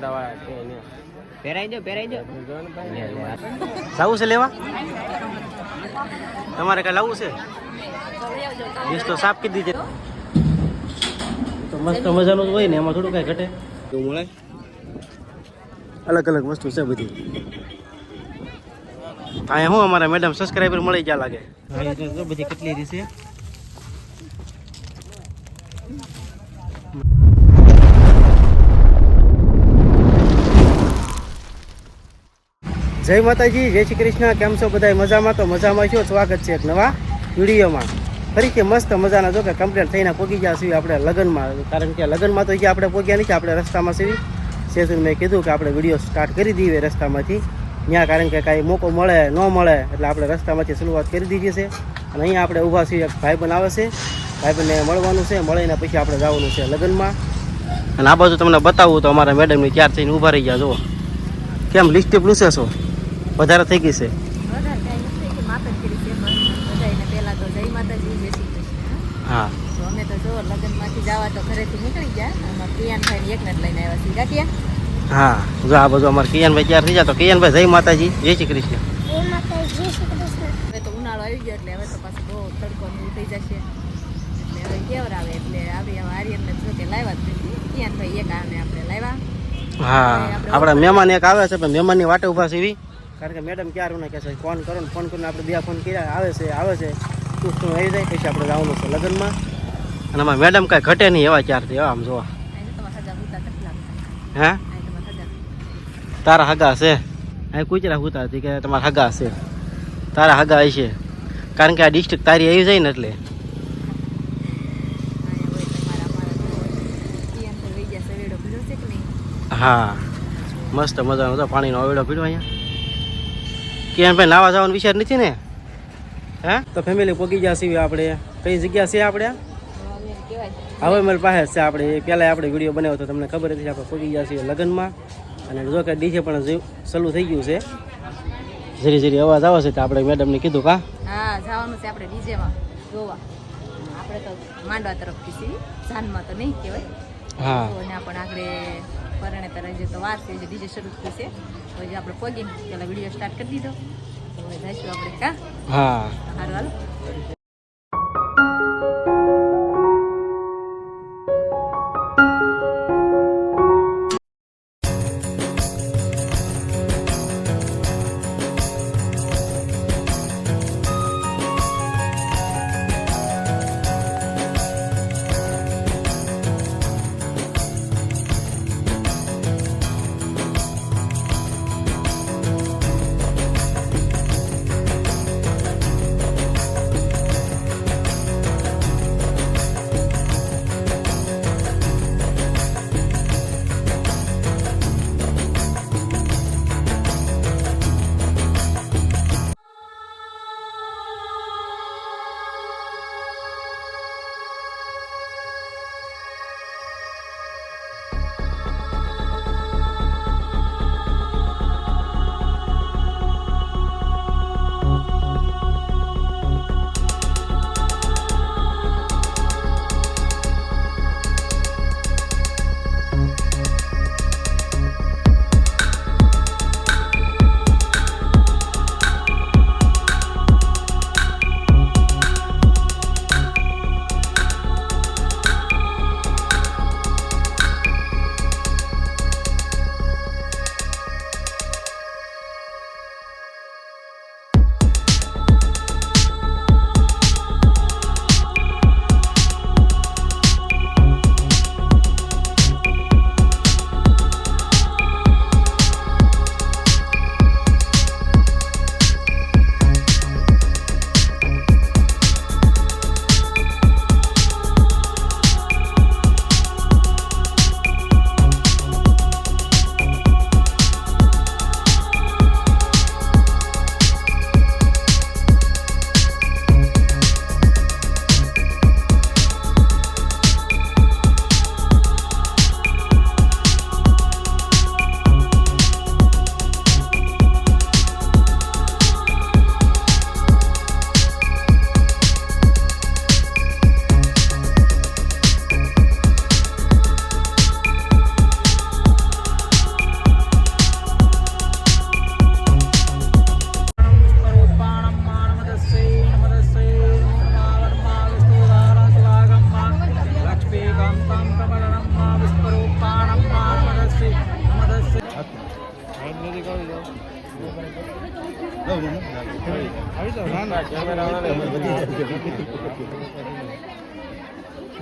Camera વાળા છે ને પહેરાઈ દો પહેરાઈ દો. જો ને છે લેવા? તમારે કઈ લાવવું છે? ડીશ તો સાફ કીધી છે તો મસ્ત મજાનું જ હોય ને એમાં થોડું કઈ ઘટે. એવું મળે? અલગ અલગ વસ્તુ છે બધી. અહીંયા હું અમારા મેડમ સબસ્ક્રાઈબર મળી ગયા લાગે. બધી કેટલી રીત જય માતાજી, જય શ્રી કૃષ્ણ. કેમ છો બધા મજામાં? તો મજામાં છો? સ્વાગત છે એક નવા વિડીયોમાં. ફરીથી મસ્ત મજાના જો કે કમ્પ્લેટ થઈને પોગી ગયા છીએ આપણે લગ્નમાં. કારણ કે લગ્નમાં તો જ્યાં આપણે પોગ્યા નથી આપણે રસ્તામાં છીએ. સેસુન મેં કીધું કે આપણે વીડિયો સ્ટાર્ટ કરી દઈએ રસ્તામાંથી. ત્યાં કારણ કે કાંઈ મોકો મળે, ન મળે, એટલે આપણે રસ્તામાંથી શરૂઆત કરી દીધી છે. અને અહીંયા આપણે ઊભા છીએ, એક ભાઈબંધ આવે છે. ભાઈબંધને મળવાનું છે, મળીને પછી આપણે જવાનું છે લગ્નમાં. અને આ બાજુ તમને બતાવું તો અમારા મેડમની ચાર થઈને ઊભા રહી ગયા, જુઓ. કેમ લિસ્ટ પૂછે છો? વધારે થઈ ગઈ છે? હા. તો અમે તો જો લગ્નમાંથી જવા તો ઘરેથી નીકળી ગયા. અમારા પિયાનભાઈ એકને જ લઈને આવ્યા છીએ. ગાંઠિયા? હા. જો આ બધું અમારે કિયાનભાઈ તૈયાર થઈ જાય તો કિયાનભાઈ જય માતાજી જય શ્રી કૃષ્ણ. હવે તો ઉનાળો આવી ગયો એટલે હવે તો પાછું બહુ તડકો થઈ જશે. એટલે હવે કેવર આવે? એટલે આવી હવે આર્યનને જો કે લાવ્યા જ નથી. પિયાનભાઈ એક આને આપણે લાવ્યા. હા. આપણા મહેમાન એક આવે છે પણ મહેમાનની વાટે ઊભા છે એવી. કારણ કે મેડમ ક્યારે ને કહે છે? ફોન કરો ને ફોન કરીને આપણે બે ફોન કર્યા આવે છે આવે છે. તું શું આવી જાય? પછી આપણે જવાનું છે લગ્નમાં. અને આમાં મેડમ કાંઈ ઘટે નહીં એવા ચારથી એવા આમ જોવા. હે? તારા હગા છે? અહીં કુચરા હુતા હતી કે તમારા હગા છે? તારા હગા હશે. કારણ કે આ ડિસ્ટ્રિક્ટ તારી આવી જાય ને એટલે. છે હા. મસ્ત મજાનો હતો પાણીનો અવેડો પીડો અહીંયા. કે ભાઈ નાવા જવાનો વિચાર નથી ને? હા? તો ફેમિલી પોગી ગયા છીએ આપણે. કઈ જગ્યા છે આપણે? હવે કહેવાય મારી પાસે છે આપણે. પહેલાં આપણે વીડિયો બનાવ્યો તો તમને ખબર હતી આપણે પોગી ગયા છીએ લગ્નમાં. અને જો કે ડીજે પણ જે થઈ ગયું છે. જરી જરી અવાજ આવે છે તો આપણે મેડમને કીધું કા? હા જવાનું છે આપણે ડીજેમાં જોવા. આપણે તો માંડવા તરફથી છીએ. જાનમાં તો નહીં કહેવાય. હા. અને પણ આગળ પરણે તરફ જે તો વાર છે ડીજે શરૂ થઈ છે હવે જે આપણે પગીને પેલા વીડિયો સ્ટાર્ટ કરી દીધો. તો હવે જઈશું આપણે કા? હા. સારું હાલો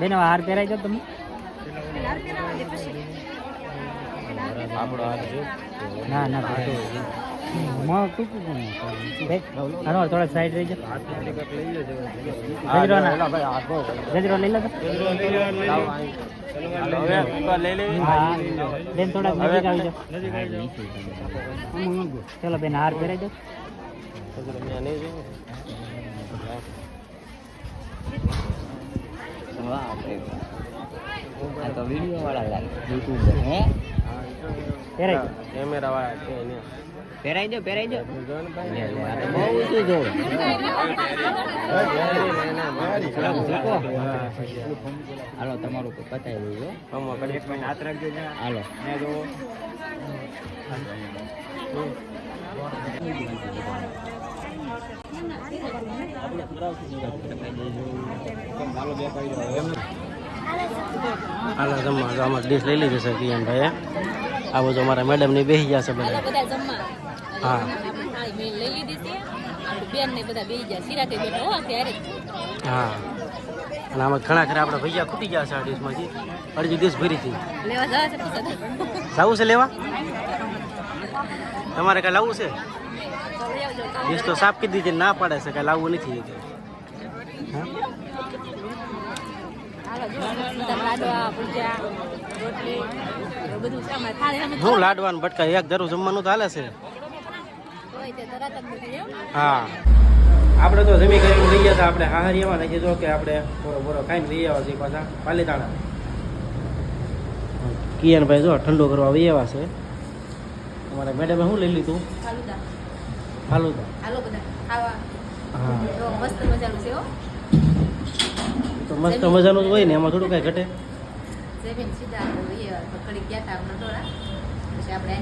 બેન હાર પહેરાઈ જાવ તમે. ના ના થોડા સાઈડ રહી જાવ ગજરો લઈ લો બેન થોડા નજીક બેન, હાર પહેરાઈ જાવ આ તો વીડિયો વાળા લાગે પહેરાઈ કેમેરા પહેરાઈ ઊંચું જોવે હાલો તમારું પતાવી દઉં રાખજો હાલો હાલો જમવા તો આમાં ડીશ લઈ લીધી છે કિયનભાઈએ. આ બધું અમારા મેડમની બેસી છે બધા. હા. હો અને આમાં ઘણા ખરા આપણા ભૈયા ખૂટી ગયા છે આ ડીશમાંથી અડધી ડીશ ભરી હતી. લેવા જવા છે લેવા તમારે કાંઈ લાવવું છે? ડીશ તો સાફ કીધી દીધી ના પાડે છે કાંઈ લાવવું નથી એવું અમે હું? લાડવાનું ભટકા એક ધરું જમવાનું તો હાલે છે. હા. આપણે તો જમી કરીને લઈ ગયા હતા આપણે હાહરિયામાં નથી જો કે આપણે બોરો બોરો ખાઈને લઈ આવ્યા છીએ પાછા પાલીતાણા. કિયનભાઈ જો ઠંડો કરવા આવી આવ્યા છે. અમારા મેડમે શું લઈ લીધું? ફાલુદા હાલો બધા. ખાવા. હા. મસ્ત મજાનું છે હો. તો મસ્ત મજાનું જ હોય ને એમાં થોડું કાંઈ ઘટે? જમીન સીધા આપણે ઘડીક ગયા હતા નટોરા પછી આપણે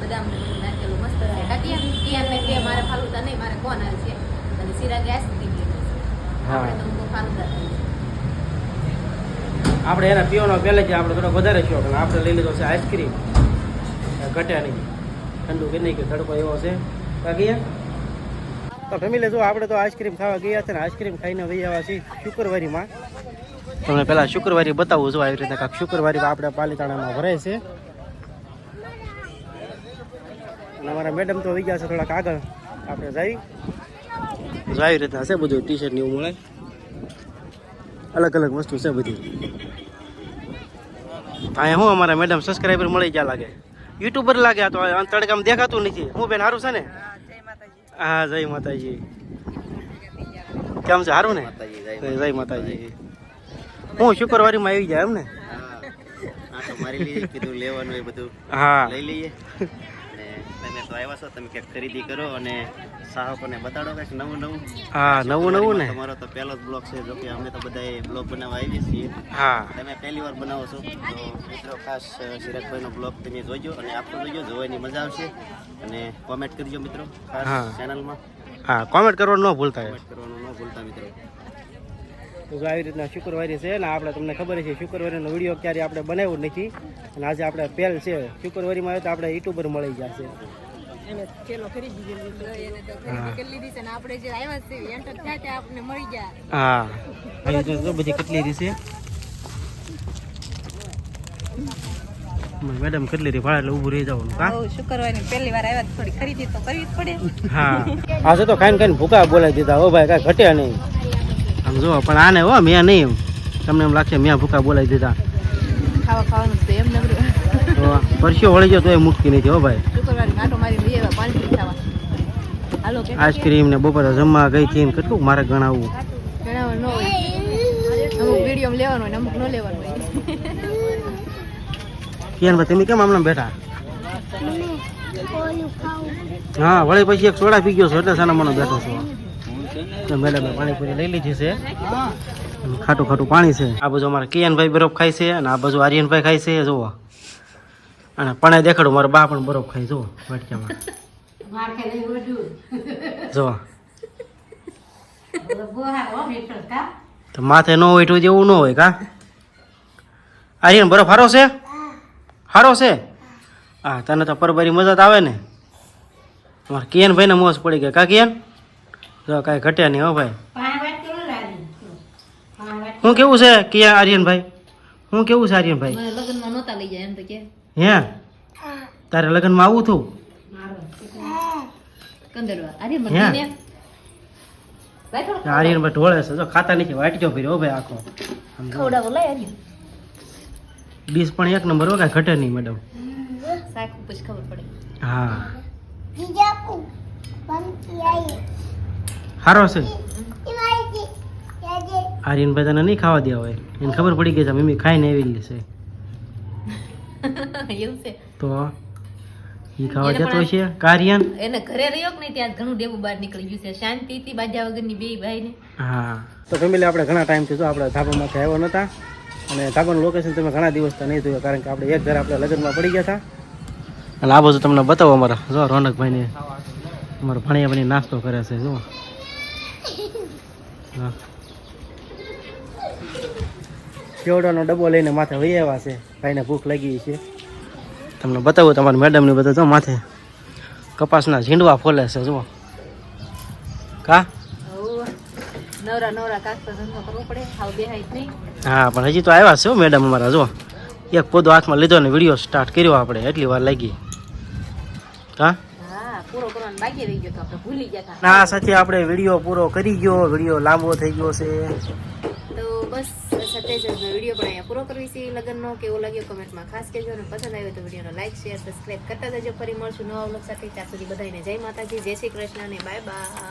બદામ નાખેલું મસ્ત છે. કાકી કિયાન ને કે મારે ફાલુદા નહીં મારે કોણ છે? અને સિરા ગેસ ગઈ આપણે તો ફાલુદા. આપણે એના પીવાનો જ આપણે થોડો વધારે શોખ આપણે લઈ લીધો છે આઈસ્ક્રીમ ઘટ્યા નહીં. ઠંડુ કે નહીં કે તડકો એવો છે. બાકી તો ફેમિલી જો આપણે તો આઈસ્ક્રીમ ખાવા ગયા છે ને આઈસ્ક્રીમ ખાઈને વહી આવ્યા છીએ શુક્રવારીમાં. તમને પહેલાં શુક્રવારી બતાવું છું, આવી રીતે કાંક શુક્રવારી આપણે પાલીતાણામાં ભરાય છે. અને અમારા મેડમ તો વહી ગયા છે થોડાક આગળ. આપણે જઈ. જો આવી રીતના હશે બધું ટી શર્ટ ને મળે. અલગ અલગ વસ્તુ છે બધી. અહીંયા હું, અમારા મેડમ સબસ્ક્રાઈબર મળી ગયા લાગે. યુટ્યુબર લાગે તો તડકામાં દેખાતું નથી. હું બેન સારું છે ને? હા જય માતાજી. કેમ છે સારું ને? જય માતાજી. હું શુક્રવારીમાં આવી જાય એમ ને? હા. લઈ લઈએ. તમે તો આવ્યા છો તમે ક્યાંક ખરીદી કરો અને સાહકોને બતાડો કંઈક નવું નવું. હા નવું નવું ને. તમારો તો પહેલો જ બ્લોગ છે જો કે અમે તો બધાએ બ્લોગ બનાવવા આવીએ છીએ. હા. તમે પહેલી વાર બનાવો છો તો મિત્રો ખાસ સિરાજભાઈનો બ્લોગ તમે જોજો અને આપણો જોજો જોવાની મજા આવશે. અને કોમેન્ટ કરજો મિત્રો. ખાસ ચેનલમાં હા કોમેન્ટ કરવાનું ન ભૂલતા કોમેન્ટ કરવાનું ન ભૂલતા મિત્રો. તો આવી રીતના શુક્રવારી છે ને આપણે તમને ખબર છે શુક્રવારીનો વીડિયો ક્યારે આપણે બનાવ્યો નથી. અને આજે આપણે પહેલ છે. શુક્રવારીમાં આવે તો આપણે યુટ્યુબર મળી જશે. હા. બધી કેટલી રીતે મેડમ કેટલી રીતે ભાડે ઉભું ઊભું રહી જવાનું કા? શુક્રવારની પહેલી વાર આવ્યા થોડી ખરીદી તો કરવી જ પડે. હા. આજે તો ખાઈને ખાઈને ભૂકા બોલાવી દીધા. હો ભાઈ કાંઈ ઘટ્યા નહીં. જો પણ આને હો મેં નહીં તમને એમ લાગશે મેં ભૂકા બોલાવી દીધા. ખાવા ખાવાનું તો એમ નબળું. પરસ્યો વળી ગયો તો એ મુટકી નથી હો ભાઈ. આઈસ્ક્રીમ ને બપોરે જમવા ગઈ હતી કેટલું મારે ગણાવવું. ઘણા ન હોય. અમુક વીડિયો લેવાનું હોય ને અમુક ન લેવાનું હોય. કિયાન ભાઈ તમે કેમ આમના બેઠા? હા વળી પછી એક સોડા પી ગયો છો એટલે સાના મને બેઠો છો. મેડમે પાણીપુરી લઈ લીધી છે. ખાટું ખાટું પાણી છે. આ બાજુ અમારા કિયાનભાઈ બરફ ખાય છે અને આ બાજુ આર્યનભાઈ ખાય છે જુઓ. અને પણ દેખાડું મારા બા પણ બરફ ખાય જુઓ વાટકામાં. જુઓ. તો માથે ન હોય તો જેવું ન હોય કા? આર્યન બરફ હારો છે? હારો છે? હા તને તો પરબારી મજા તો આવે ને. અમારા કિયનભાઈને મોજ પડી ગઈ. કા કિયન? જો કાંઈ ઘટ્યા નહીં હો ભાઈ. હું કેવું છે કે આર્યનભાઈ? હું કેવું છે આર્યનભાઈ? લગ્નમાં નહોતા લઈ જાય એમ તો કે. હે? તારે લગ્નમાં આવું તું હે? મને ને આર્યનભાઈ ઢોળે છે. જો ખાતા નથી વાટજો હો ભાઈ આખો. ખવડાવો લઈ આવી ડીશ પણ એક નંબર હો કાંઈ ઘટે નહીં મેડમ ખબર પડે. હા. સારો છે. આર્યનભાઈ તને નહીં ખાવા દેવા હોય. એને ખબર પડી ગઈ છે મમ્મી ખાઈને આવી છે. છે. તો એ ખાવા જતો છે કાર્યન? એને ઘરે રહ્યો કે નહીં ત્યાં ઘણું ડેવું બહાર નીકળી ગયું છે. શાંતિથી બાજા વગરની બે ભાઈને. હા. તો ફેમિલી આપણે ઘણા ટાઈમથી જો આપણે ધાબામાંથી આવ્યા નહોતા. અને ધાબાનું લોકેશન તમે ઘણા દિવસથી નહીં જોયું કારણ કે આપણે એક ઘર આપણે લગ્નમાં પડી ગયા હતા. અને આ બાજુ તમને બતાવો અમારા. જો રોનકભાઈને અમારા ભણિયા બની નાસ્તો કરે છે જો. હા. કેવડાનો ડબ્બો લઈને માથે વહી આવ્યા છે. ભાઈને ભૂખ લાગી છે. તમને બતાવું તમારી મેડમને બધા જો માથે કપાસના ઝીંડવા ફોલે છે જુઓ. કા? હા પણ હજી તો આવ્યા છે મેડમ અમારા જો એક પોદો હાથમાં લીધો ને વીડિયો સ્ટાર્ટ કર્યો આપણે એટલી વાર લાગી. હા પૂરો કરવાનો બાકી રહી ગયો તો આપણે ભૂલી ગયા હતા. ના સાથે આપણે વીડિયો પૂરો કરી ગયો. વીડિયો લાંબો થઈ ગયો છે. તો બસ સાથે જ વીડિયો પણ અહીંયા પૂરો કરવી છે લગ્નનો કેવો લાગ્યો કમેન્ટમાં ખાસ કહેજો. અને પસંદ આવ્યો તો વિડીયોનો લાઈક શેર સબસ્ક્રાઇબ કરતા જજો. ફરી મળશું નવા વ્લોગ સાથે. ત્યાં સુધી બધાને જય માતાજી જય શ્રી કૃષ્ણ અને બાય બાય